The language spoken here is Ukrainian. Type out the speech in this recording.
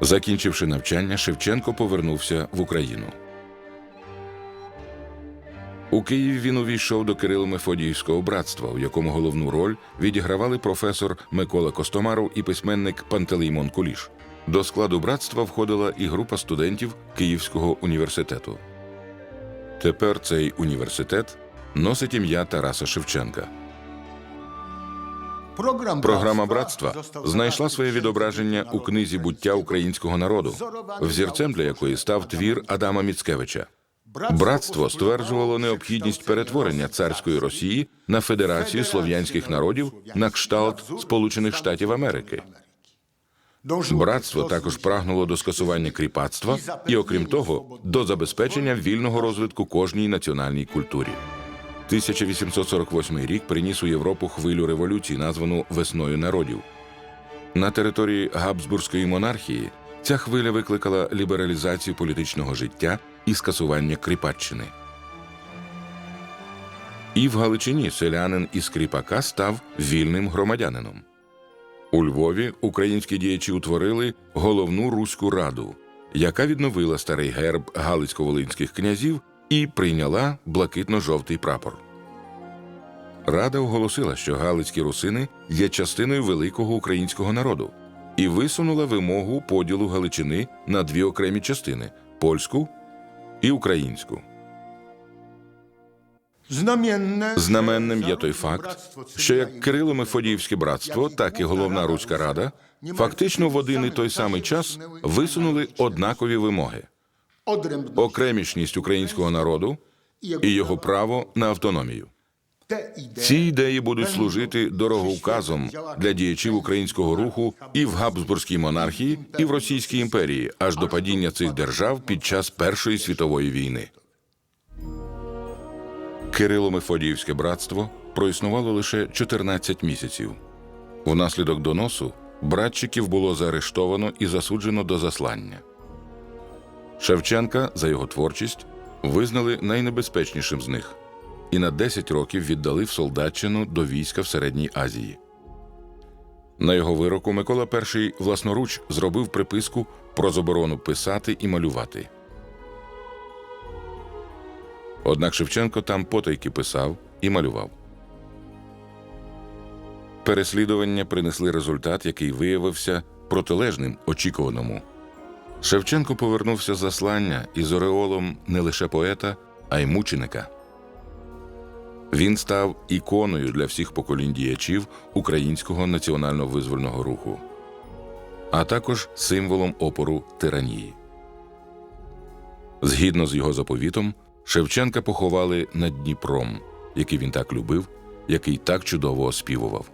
Закінчивши навчання, Шевченко повернувся в Україну. У Києві він увійшов до Кирило-Мефодіївського братства, у якому головну роль відігравали професор Микола Костомаров і письменник Пантелеймон Куліш. До складу братства входила і група студентів Київського університету. Тепер цей університет носить ім'я Тараса Шевченка. Програма братства знайшла своє відображення у книзі буття українського народу, взірцем для якої став твір Адама Міцкевича. Братство стверджувало необхідність перетворення царської Росії на Федерацію слов'янських народів на кшталт Сполучених Штатів Америки. Братство також прагнуло до скасування кріпацтва і, окрім того, до забезпечення вільного розвитку кожній національній культурі. 1848 рік приніс у Європу хвилю революції, названу Весною народів. На території Габсбурзької монархії ця хвиля викликала лібералізацію політичного життя і скасування кріпаччини. І в Галичині селянин із кріпака став вільним громадянином. У Львові українські діячі утворили головну руську раду, яка відновила старий герб галицько-волинських князів і прийняла блакитно-жовтий прапор. Рада оголосила, що галицькі русини є частиною великого українського народу і висунула вимогу поділу Галичини на дві окремі частини польську і українську. Знаменним є той факт, що як Кирило Мефодіївське братство, так і головна руська рада фактично в один і той самий час висунули однакові вимоги: окремішність українського народу і його право на автономію. Ці ідеї будуть служити дороговказом для діячів українського руху і в Габсбурзькій монархії, і в Російській імперії, аж до падіння цих держав під час Першої світової війни. Кирило-Мефодіївське братство проіснувало лише 14 місяців. Внаслідок доносу братчиків було заарештовано і засуджено до заслання. Шевченка за його творчість визнали найнебезпечнішим з них і на 10 років віддали в солдатчину до війська в Середній Азії. На його вироку Микола І власноруч зробив приписку про заборону писати і малювати. Однак Шевченко там потайки писав і малював. Переслідування принесли результат, який виявився протилежним очікуваному. Шевченко повернувся з заслання із ореолом не лише поета, а й мученика. Він став іконою для всіх поколінь діячів українського національно-визвольного руху, а також символом опору тиранії. Згідно з його заповітом, Шевченка поховали над Дніпром, який він так любив, який так чудово оспівував.